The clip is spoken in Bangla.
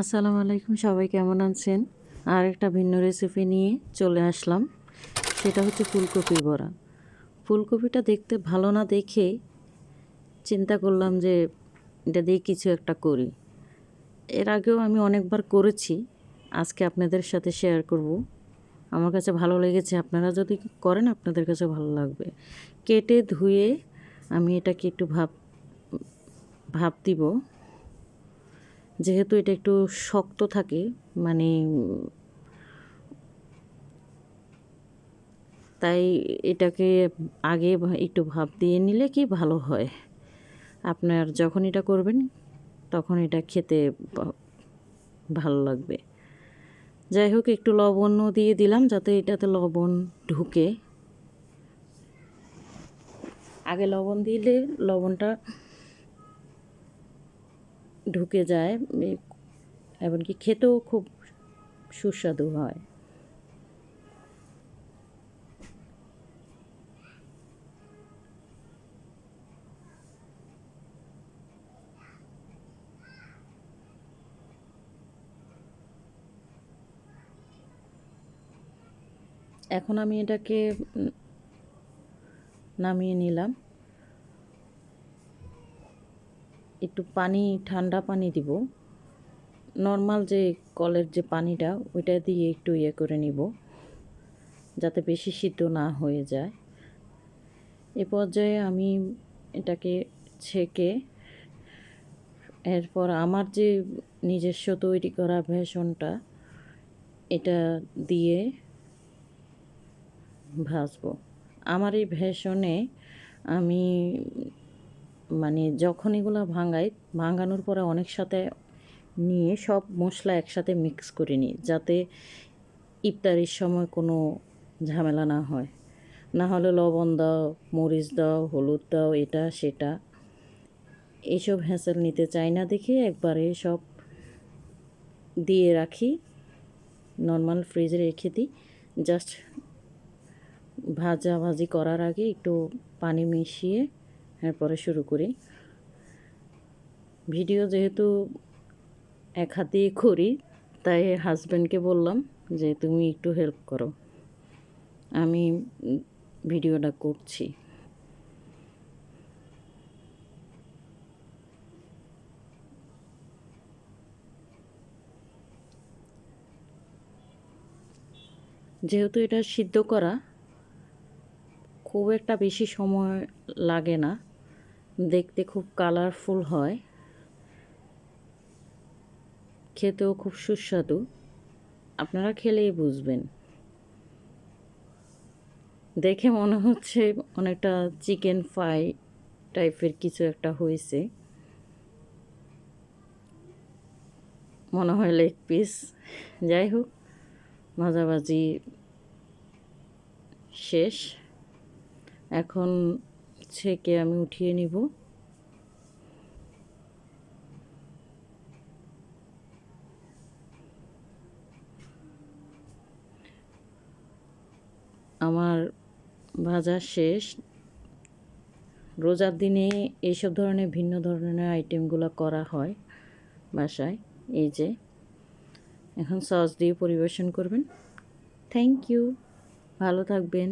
আসসালামু আলাইকুম, সবাই কেমন আছেন? আর একটা ভিন্ন রেসিপি নিয়ে চলে আসলাম। সেটা হচ্ছে ফুলকপি বড়া। ফুলকপিটা দেখতে ভালো না দেখে চিন্তা করলাম যে এটা দিয়ে কিছু একটা করি। এর আগেও আমি অনেকবার করেছি, আজকে আপনাদের সাথে শেয়ার করব। আমার কাছে ভালো লেগেছে, আপনারা যদি করেন, আপনাদের কাছে ভালো লাগবে। কেটে ধুয়ে আমি এটাকে একটু ভাব ভাব দিব। যেহেতু এটা একটু শক্ত থাকে মানে তাই এটাকে আগে একটু ভাপ দিয়ে নিলে কি ভালো হয়? আপনার যখন এটা করবেন, তখন এটা খেতে ভালো লাগবে। যাই হোক, একটু লবণও দিয়ে দিলাম যাতে এটাতে লবণ ঢুকে। আগে লবণ দিলে লবণটা ঢুকে যায় এমনকি খেতেও খুব সুস্বাদু হয়। এখন আমি এটাকে নামিয়ে নিলাম। একটু পানি, ঠান্ডা পানি দিব। নর্মাল যে কলের যে পানিটা, ওইটা দিয়ে একটু ইয়ে করে নিব, যাতে বেশি সিদ্ধ না হয়ে যায়। এ পর্যায়ে আমি এটাকে ছেঁকে, এরপর আমার যে নিজস্ব তৈরি করা ভেষনটা এটা দিয়ে ভাজবো। আমার এই ভেষনে আমি মানে যখন এগুলো ভাঙাই, ভাঙানোর পরে অনেক সাথে নিয়ে সব মশলা একসাথে মিক্স করে নিই, যাতে ইফতারির সময় কোনো ঝামেলা না হয়। না হলে লবণ দাও, মরিচ দাও, হলুদ দাও, এটা, সেটা। এইসব হ্যাঁসেল নিতে চাই না দেখে একবারে সব দিয়ে রাখি নর্মাল ফ্রিজে রেখে দিই। জাস্ট ভাজাভাজি করার আগে একটু পানি মিশিয়ে এরপরে শুরু করি। ভিডিও যেহেতু এক হাতেই করি, তাই হাজব্যান্ডকে বললাম যে, তুমি একটু হেল্প করো। আমি ভিডিওটা করছি। যেহেতু এটা সিদ্ধ করা, খুব একটা বেশি সময় লাগে না। দেখতে খুব কালারফুল হয়। খেতেও খুব সুস্বাদু। আপনারা খেলেই বুঝবেন। দেখে মনে হচ্ছে অনেকটা চিকেন ফ্রাই টাইপের কিছু একটা হয়েছে। মনে হয় লেগ পিস যাই হোক, ভাজাভাজি শেষ। এখন ছেঁকে আমি উঠিয়ে নিব। আমার ভাজা শেষ। রোজার দিনে এইসব ধরনের ভিন্ন ধরনের আইটেমগুলো করা হয় বাসায়, এই যে। এখন সস দিয়ে পরিবেশন করবেন। Thank you. ভালো থাকবেন।